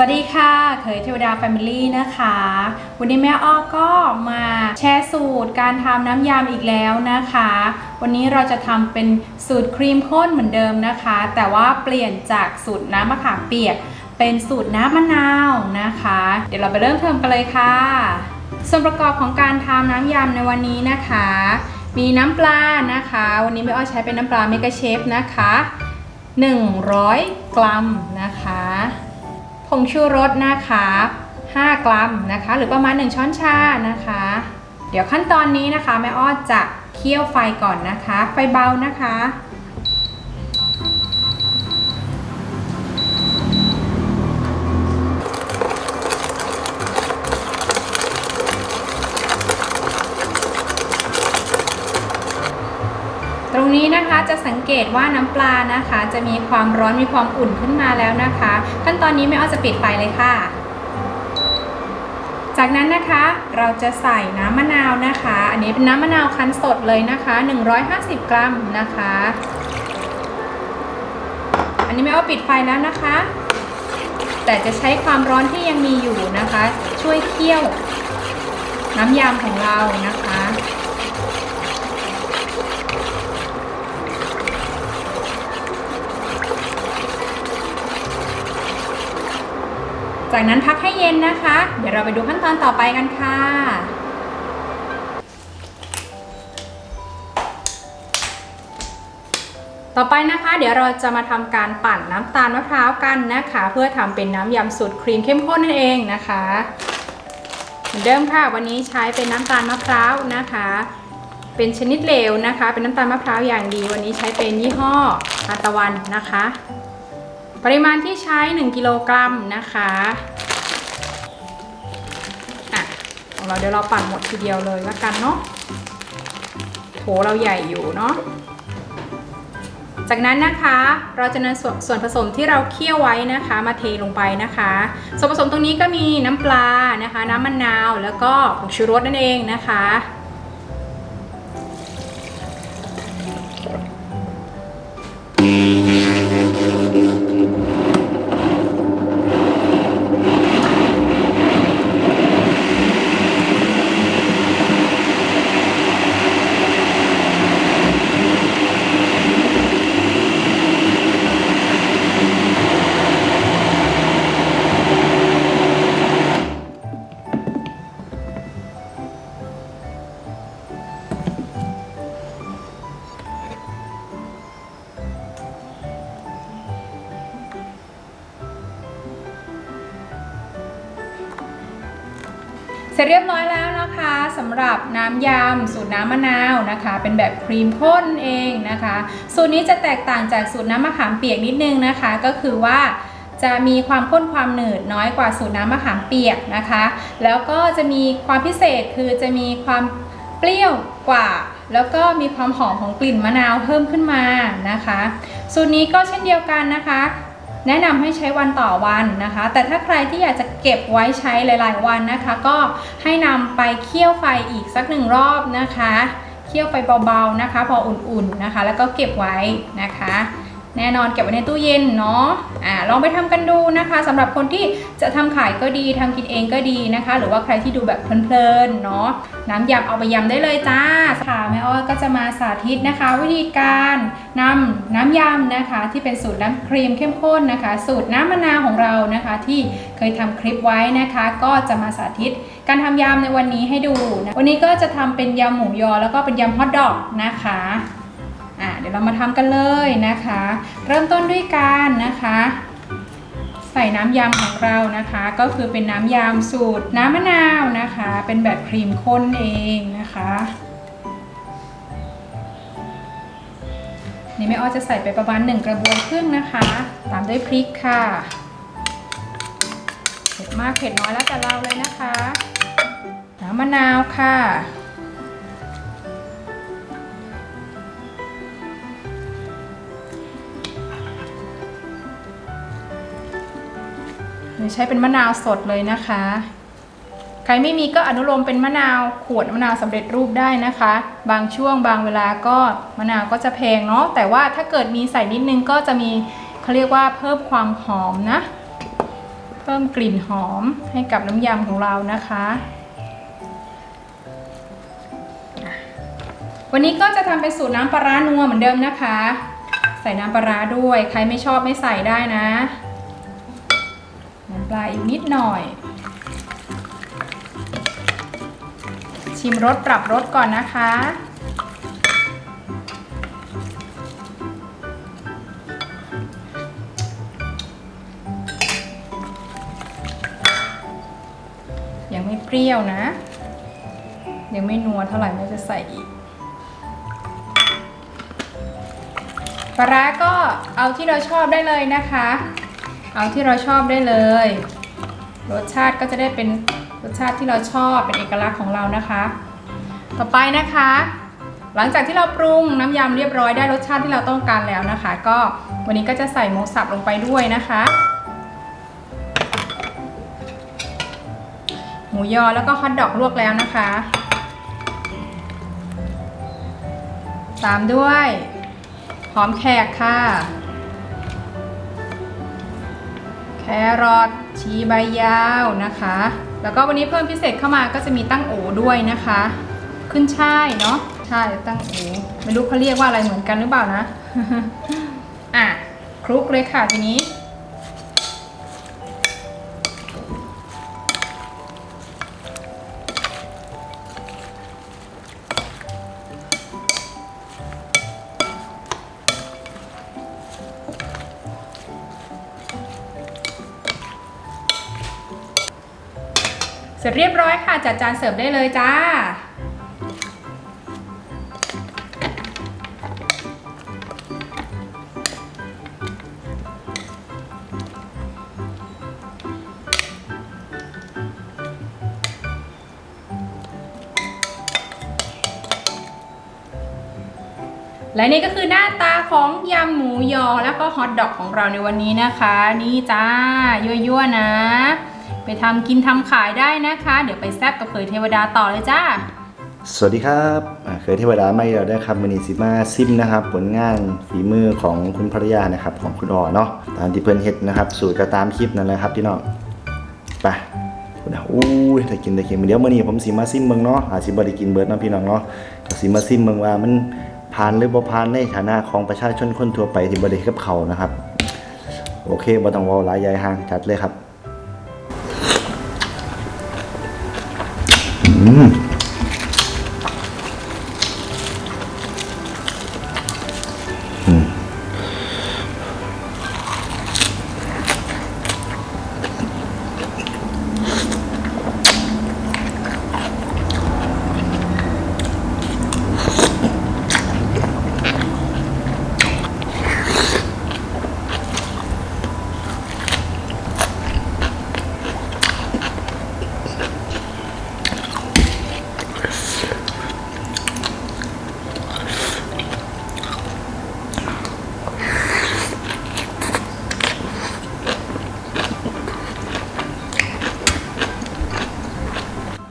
สวัสดีค่ะเคยเทวดาแฟมิลี่นะคะ วันนี้แม่อ้อก็มาแชร์สูตรการทำน้ำยำอีกแล้วนะคะ วันนี้เราจะทำเป็นสูตรครีมข้นเหมือนเดิมนะคะ แต่ว่าเปลี่ยนจากสูตรน้ำมะขามเปียก เป็นสูตรน้ำมะนาวนะคะ เดี๋ยวเราไปเริ่มเทำกันเลยค่ะ ส่วนประกอบของการทำน้ำยำในวันนี้นะคะ มีน้ำปลานะคะ วันนี้แม่อ้อใช้เป็นน้ำปลาเมกะเชฟนะคะ 100 กรัมนะ ผงชูรสนะคะ 5 กรัมนะคะ หรือประมาณ 1 ช้อนชานะคะ เดี๋ยวขั้นตอนนี้นะคะแม่อ้อจะเคี่ยวไฟก่อนนะคะ ไฟเบานะคะ รงนี้นะคะจะสังเกตว่าน้ำปลานะคะ จะมีความร้อนมีความอุ่นขึ้นมาแล้วนะคะ ขั้นตอนนี้แม่อ้อจะปิดไฟเลยค่ะ จากนั้นนะคะเราจะใส่น้ำมะนาวนะคะ อันนี้เป็นน้ำมะนาวคั้นสดเลยนะคะ 150 กรัมนะคะ อันนี้แม่อ้อปิดไฟแล้วนะคะ แต่จะใช้ความร้อนที่ยังมีอยู่นะคะ ช่วยเคี่ยวน้ำยำของเรานะคะ จากนั้นพักให้เย็นนะคะ เดี๋ยวเราไปดูขั้นตอนต่อไปกันค่ะ ต่อไปนะคะ เดี๋ยวเราจะมาทำการปั่นน้ำตาลมะพร้าวกันนะคะ เพื่อทำเป็นน้ำยำสูตรครีมเข้มข้นนั่นเองนะคะเหมือนเดิมค่ะ วันนี้ใช้เป็นน้ำตาลมะพร้าวนะคะ เป็นชนิดเหลวนะคะ เป็นน้ำตาลมะพร้าวอย่างดี วันนี้ใช้เป็นยี่ห้อทาตะวันนะคะ ปริมาณที่ใช้ 1 กิโลกรัมนะคะอะของเราเดี๋ยวเราปั่นหมดทีเดียวเลยละกันเนาะโถเราใหญ่อยู่เนาะจากนั้นนะคะเราจะนำส่วนส่วนผสมที่เราเคี่ยวไว้นะคะ มาเทลงไปนะคะ ส่วนผสมตรงนี้ก็มีน้ำปลานะคะ น้ำมะนาวแล้วก็ผงชูรสนั่นเองนะคะ สร็จเรียบร้อยแล้วนะคะสำหรับน้ำยำสูตรน้ำมะนาวนะคะ เป็นแบบครีมข้นเองนะคะ สูตรนี้จะแตกต่างจากสูตรน้ำมะขามเปียกนิดนึงนะคะ ก็คือว่าจะมีความข้นความหนืดน้อยกว่าสูตรน้ำมะขามเปียกนะคะ แล้วก็จะมีความพิเศษคือจะมีความเปรี้ยวกว่า แล้วก็มีความหอมของกลิ่นมะนาวเพิ่มขึ้นมานะคะ สูตรนี้ก็เช่นเดียวกันนะคะ แนะนำให้ใช้วันต่อวันนะคะ แต่ถ้าใครที่อยากจะเก็บไว้ใช้หลาย ๆ วันนะคะ ก็ให้นำไปเคี่ยวไฟอีกสักหนึ่งรอบนะคะ เคี่ยวไฟเบาๆนะคะ พออุ่นๆนะคะ แล้วก็เก็บไว้นะคะ แน่นอนเก็บไว้ในตู้เย็นเนาะอ่าลองไปทำกันดูนะคะสำหรับคนที่จะทำขายก็ดีทำกินเองก็ดีนะคะ หรือว่าใครที่ดูแบบเพลินๆเนาะน้ำยำเอาไปยำได้เลยจ้าค่ะแม่อ้อยก็จะมาสาธิตนะคะ วิธีการนำน้ำยำนะคะ ที่เป็นสูตรน้ำครีมเข้มข้นนะคะ สูตรน้ำมะนาวของเรานะคะ ที่เคยทำคลิปไว้นะคะ ก็จะมาสาธิตการทำยำในวันนี้ให้ดูนะวันนี้ก็จะทำเป็นยำหมูยอแล้วก็เป็นยำฮอทดอกนะคะ ดี๋ยวเรามาทำกันเลยนะคะ เริ่มต้นด้วยการนะคะ ใส่น้ำยำของเรานะคะ ก็คือเป็นน้ำยำสูตรน้ำมะนาวนะคะ เป็นแบบครีมข้นเองนะคะนี่แม่อ้อจะใส่ไปประมาณ 1 กระบวยครึ่งนะคะ ตามด้วยพริกค่ะเผ็ดมากเผ็ดน้อยแล้วแต่เราเลยนะคะ น้ำมะนาวค่ะ ใช้เป็นมะนาวสดเลยนะคะ ใครไม่มีก็อนุโลมเป็นมะนาวขวดมะนาวสำเร็จรูปได้นะคะ บางช่วงบางเวลาก็มะนาวก็จะแพงเนาะแต่ว่าถ้าเกิดมีใส่นิดนึงก็จะมีเขาเรียกว่าเพิ่มความหอมนะ เพิ่มกลิ่นหอมให้กับน้ำยำของเรานะคะวันนี้ก็จะทำเป็นสูตรน้ำปลาร้านัวเหมือนเดิมนะคะ ใส่น้ำปลาร้าด้วย ใครไม่ชอบไม่ใส่ได้นะ ปลาอีกนิดหน่อย ชิมรสปรับรสก่อนนะคะ ยังไม่เปรี้ยวนะ ยังไม่นัวเท่าไหร่ไม่จะใส่อีกปลาร้าก็เอาที่เราชอบได้เลยนะคะ เอาที่เราชอบได้เลย รสชาติก็จะได้เป็นรสชาติที่เราชอบเป็นเอกลักษณ์ของเรานะคะ ต่อไปนะคะ หลังจากที่เราปรุงน้ำยำเรียบร้อยได้รสชาติที่เราต้องการแล้วนะคะ ก็วันนี้ก็จะใส่หมูสับลงไปด้วยนะคะหมูยอแล้วก็ฮอทดอกลวกแล้วนะคะ ตามด้วยหอมแขกค่ะ รอทชีใบยาวนะคะ แล้วก็วันนี้เพิ่มพิเศษเข้ามาก็จะมีตั้งโอด้วยนะคะ ขึ้นช่ายเนาะใช่ตั้งโอไม่รู้เขาเรียกว่าอะไรเหมือนกันหรือเปล่านะอะคลุกเลยค่ะทีนี้ เสร็จเรียบร้อยค่ะ จัดจานเสิร์ฟได้เลยจ้า และนี่ก็คือหน้าตาของยำหมูยอแล้วก็ฮอทดอกของเราในวันนี้นะคะ นี่จ้ายั่วๆนะ ไปทำกินทำขายได้นะคะ เดี๋ยวไปแซบกับเผยเทวดาต่อเลยจ้า สวัสดีครับอ่าเคยเทวดาไม่เราได้ครับมินิซิมาซิมนะครับ ผลงานฝีมือของคุณภรรยานะครับของคุณอ๋อเนาะตามที่เพิ่นเฮ็ดนะครับ สูตรก็ตามคลิปนั่นแหละครับพี่น้องไปคุณอะอู้ยถ้ากินได้กินเดี๋ยวมื้อนี้ผมสิมาซิมเบิ่งเนาะอาจสิบ่ได้กินเบิดเนาะพี่น้องเนาะก็สิมาซิมเบิ่งว่ามันผ่านหรือบ่ผ่านในฐานะของประชาชนคนทั่วไปที่บ่ได้เฮ็ดกับเขาวนะครับ โอเคบ่ต้องเว้าหลายใหญ่ห่างจัดเลยครับ อื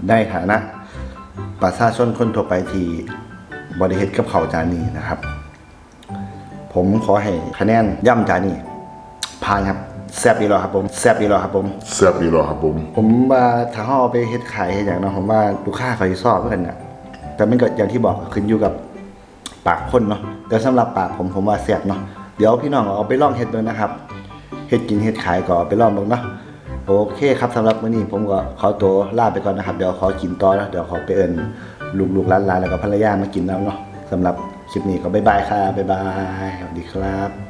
มได้ฐานะประชาชนคนทั่วไปที่บริเฮ็ดกับเขาวจานนี้นะครับ ผมขอให้คะแนนย่ำจานนี้ผ่านครับแซ่บอีหรอครับผมแซ่บอีหรอครับผมแซ่บอีหรอครับผม ผมว่าถ้าเขาเอาไปเฮ็ดขายเฮ็ดอย่างเนาะผมว่าลูกค้าเขาสิชอบเหมือนกันน่ะแต่มันก็อย่างที่บอกขึ้นอยู่กับปากคนเนาะแต่สำหรับปากผมผมว่าแซ่บเนาะเดี๋ยวพี่น้องเอาไปลองเฮ็ดดูนะครับเฮ็ดกินเฮ็ดขายก็เอาไปลองเบิ่งเนาะ โอเคครับสำหรับมื้อนี้ผมก็ขอตัวลาไปก่อนนะครับ เดี๋ยวขอกินต่อนะเดี๋ยวขอไปเอิ้นลูกๆร้านๆแล้วก็ภรรยามากินแล้วเนาะสำหรับคลิปนี้ก็บ๊ายบายครับบ๊ายบายสวัสดีครับ